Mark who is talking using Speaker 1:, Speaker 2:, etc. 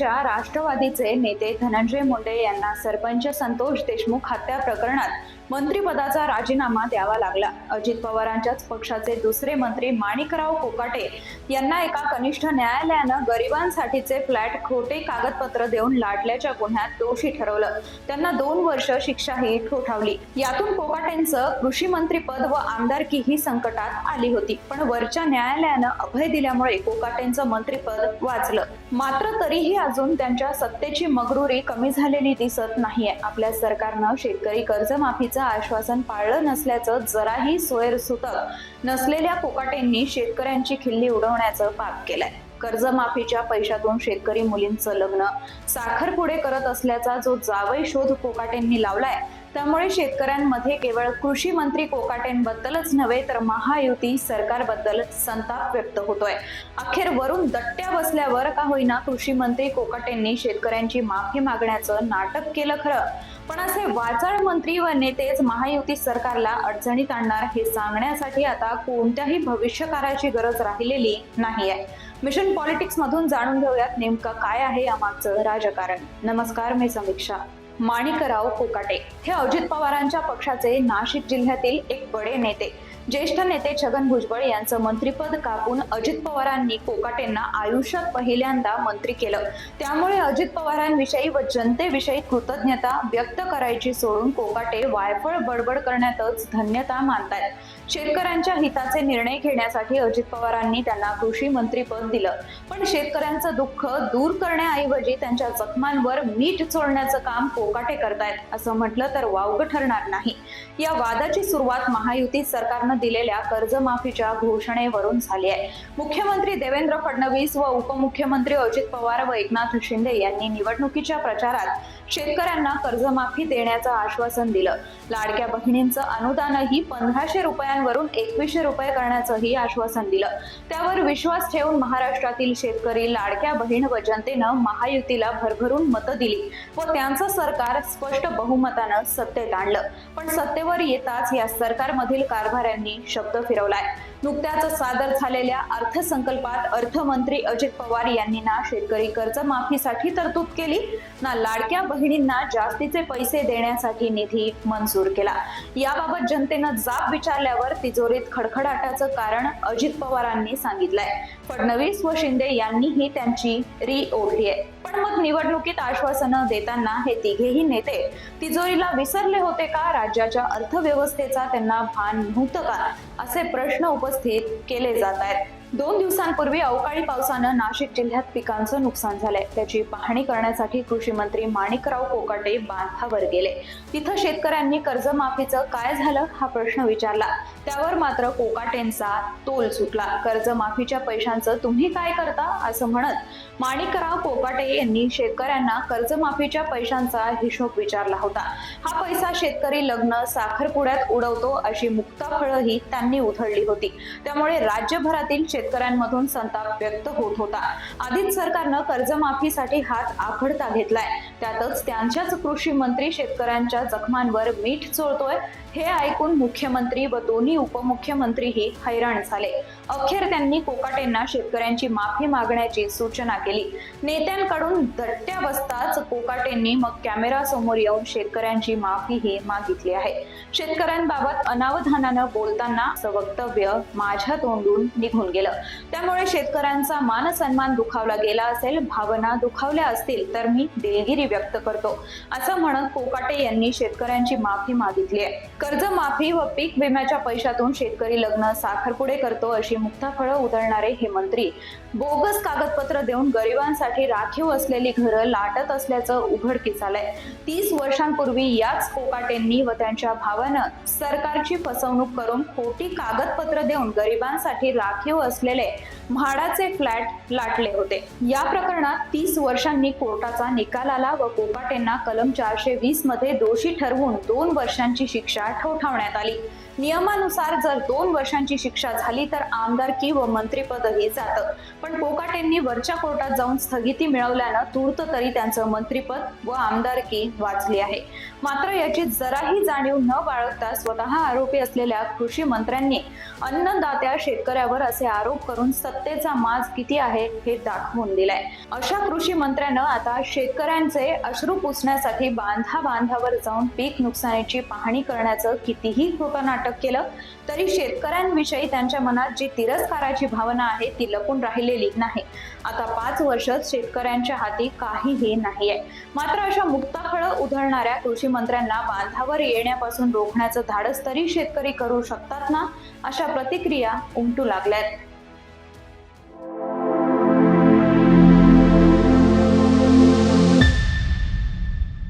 Speaker 1: सध्याच्या राष्ट्रवादीचे नेते धनंजय मुंडे यांना सरपंच संतोष देशमुख हत्या प्रकरणात मंत्रिपदाचा राजीनामा द्यावा लागला. अजित पवारांच्याच पक्षाचे दुसरे मंत्री माणिकराव कोकाटे यांना एका कनिष्ठ न्यायालयानं गरिबांसाठीचे फ्लॅट खोटे कागदपत्र देऊन लाटल्याच्या गुन्ह्यात दोषी ठरवलं. त्यांना दोन वर्ष शिक्षाही ठोठावली. यातून कोकाटेंचं कृषी मंत्रीपद व आमदारकीही संकटात आली होती. पण वरच्या न्यायालयानं अभय दिल्यामुळे कोकाटेंचं मंत्रीपद वाचलं. मात्र तरीही अजून त्यांच्या सत्तेची मगरुरी कमी झालेली दिसत नाहीये. आपल्या सरकारनं शेतकरी कर्जमाफीचं आश्वासन पाळलं नसल्याचं जराही सोयरसुतक नसलेल्या कोकाटेंनी शेतकऱ्यांची खिल्ली उडवण्याचं पाप केलंय. कर्जमाफीच्या पैशातून शेतकरी मुलींचं लग्न साखर पुढे करत असल्याचा जो जावई शोध कोकाटेंनी लावलाय त्यामुळे शेतकऱ्यांमध्ये केवळ कृषी मंत्री कोकाटेंबद्दलच नव्हे तर महायुती सरकारबद्दल संताप व्यक्त होतोय. अखेर वरून दट्ट्या बसल्यावर का होईना कृषी मंत्री कोकाटेंनी शेतकऱ्यांची माफी मागण्याचं नाटक केलं खरं. पण असे वाचाळ मंत्री व नेतेच महायुती सरकारला अडचणीत आणणार हे सांगण्यासाठी आता कोणत्याही भविष्यकाराची गरज राहिलेली नाही आहे मिशन पॉलिटिक्स मधून जाणून घेऊयात नेमकं काय आहे यामागचं राजकारण. नमस्कार मी समीक्षा. माणिकराव कोकाटे. हे अजित पवारांच्या पक्षाचे नाशिक जिल्ह्यातील एक बडे नेते. ज्येष्ठ नेते छगन भुजबळ यांचं मंत्रिपद कापून अजित पवारांनी कोकाटेंना आयुष्यात पहिल्यांदा मंत्री केलं. त्यामुळे अजित पवारांविषयी व जनतेविषयी कृतज्ञता व्यक्त करायची सोडून कोकाटे वायफळ बडबड करण्यातच धन्यता मानतात शेतकऱ्यांच्या हिताचे निर्णय घेण्यासाठी अजित पवारांनी त्यांना कृषी मंत्रीपद दिलं. पण शेतकऱ्यांचं दुःख दूर करण्याऐवजी त्यांच्या जखमांवर मीठ चोळण्याचं काम कोकाटे करतायत असं म्हटलं तर वावग ठरणार नाही. या वादाची सुरुवात महायुती सरकारनं दिलेल्या कर्जमाफीच्या घोषणेवरून झाली आहे. मुख्यमंत्री देवेंद्र फडणवीस व उपमुख्यमंत्री अजित पवार व एकनाथ शिंदे यांनी निवडणुकीच्या प्रचारात शेतकऱ्यांना कर्जमाफी देण्याचं आश्वासन दिलं. लाडक्या बहिणींचं अनुदानही पंधराशे रुपयांवरून एकवीसशे रुपये करण्याचंही आश्वासन दिलं. त्यावर विश्वास ठेवून महाराष्ट्रातील शेतकरी लाडक्या बहीण व जनतेनं महायुतीला भरभरून मतं दिली व त्यांचं सरकार स्पष्ट बहुमतानं सत्तेत आणलं. पण सत्तेवर येताच या सरकारमधील कारभाऱ्यांनी शब्द फिरवलाय. नुकत्याच सादर झालेल्या अर्थसंकल्पात अर्थमंत्री अजित पवार यांनी ना शेतकरी कर्जमाफीसाठी तरतूद केली ना लाडक्या बहिणींना जास्तीचे पैसे देण्यासाठी निधी मंजूर केला. याबाबत जनतेनं जाब विचारल्यावर तिजोरीत खडखडाटाचं कारण अजित पवारांनी सांगितलंय. फडणवीस व शिंदे यांनीही त्यांची री ओढली आहे. पण मग निवडणुकीत आश्वासनं देताना हे तिघेही नेते तिजोरीला विसरले होते का? राज्याच्या अर्थव्यवस्थेचा त्यांना भान नव्हतं का? असे प्रश्न उपस्थित केले जात आहेत. दोन दिवसांपूर्वी अवकाळी पावसानं नाशिक जिल्ह्यात पिकांचं नुकसान झालंय. त्याची पाहणी करण्यासाठी कृषी मंत्री माणिकराव कोकाटे बांधावर गेले. तिथं शेतकऱ्यांनी कर्जमाफीचं काय झालं हा प्रश्न विचारला. त्यावर मात्र कोकाटेंचा तोल सुटला. कर्जमाफीच्या पैशांचं तुम्ही काय करता असं म्हणत माणिकराव कोकाटे यांनी शेतकऱ्यांना कर्जमाफीच्या पैशांचा हिशोब विचारला होता. हा पैसा शेतकरी लग्न साखरपुड्यात उडवतो अशी मुक्ताफळंही त्यांनी उधळली होती. त्यामुळे राज्यभरातील शेतकऱ्यांमधून संताप व्यक्त होत होता. आधीच सरकारनं कर्जमाफीसाठी हात आखडता घेतलाय. त्यातच त्यांच्याच कृषी मंत्री शेतकऱ्यांच्या जखमांवर मीठ चोळतोय. हे ऐकून मुख्यमंत्री व दोन्ही उपमुख्यमंत्रीही हैराण झाले. अखेर त्यांनी कोकाटेंना शेतकऱ्यांची माफी मागण्याची सूचना केली. नेत्यांकडून धट्ट्या बसताच कोकाटेंनी मग कॅमेरा समोर येऊन शेतकऱ्यांची माफीही मागितली आहे. शेतकऱ्यांबाबत अनावधानानं बोलताना असं वक्तव्य माझ्या तोंडून निघून गेलं. त्यामुळे शेतकऱ्यांचा मान सन्मान दुखावला गेला असेल भावना दुखावल्या असतील तर मी दिलगिरी व्यक्त करतो. असं म्हणत कोकाटे यांनी शेतकऱ्यांची माफी मागितली आहे. कर्जमाफी व पीक विम्याच्या पैशातून शेतकरी लग्न साखरपुडे करतो अशी मुक्ताफळं उधळणारे हे मंत्री. बोगस कागदपत्र देऊन गरिबांसाठी राखीव असलेली घरं लाटत असल्याचं उघडकीस आलंय तीस वर्षांपूर्वी याच कोकाटेंनी व त्यांच्या भावानं सरकारची फसवणूक करून खोटी कागदपत्र देऊन गरिबांसाठी राखीव असलेले म्हाडाचे फ्लॅट लाटले होते. या प्रकरणात तीस वर्षांनी कोर्टाचा निकाल आला व कोकाटेंना कलम चारशे वीसमध्ये दोषी ठरवून दोन वर्षांची शिक्षा ठोठावण्यात आली. नियमानुसार जर दोन वर्षांची शिक्षा झाली तर आमदारकी व मंत्रीपदही जातं. पण कोकाटेंनी वरच्या कोर्टात जाऊन स्थगिती मिळवल्यानं तूर्त तरी त्यांचं मंत्रीपद व आमदारकी वाचली आहे. मात्र याची जराही जाणीव न बाळगता स्वतः आरोपी असलेल्या कृषी मंत्र्यांनी अन्नदात्या शेतकऱ्यावर असे आरोप करून सत्तेचा माज किती आहे हे दाखवून दिलाय. अशा कृषी मंत्र्यानं आता शेतकऱ्यांचे अश्रू पुसण्यासाठी बांधा बांधावर जाऊन पीक नुकसानीची पाहणी करण्याचं कितीही कृपा नाटक केलं तरी शेतकऱ्यांविषयी त्यांच्या मनात जी तिरस्काराची भावना आहे ती लपून राहिलेली नाही. आता पाच वर्षात शेतकऱ्यांच्या हाती काहीही नाहीये. मात्र अशा मुक्ताफळ उधळणाऱ्या कृषी मंत्र्यांना बांधावर येण्यापासून रोखण्याचं धाडस तरी शेतकरी करू शकतात ना अशा प्रतिक्रिया उमटू लागल्यात.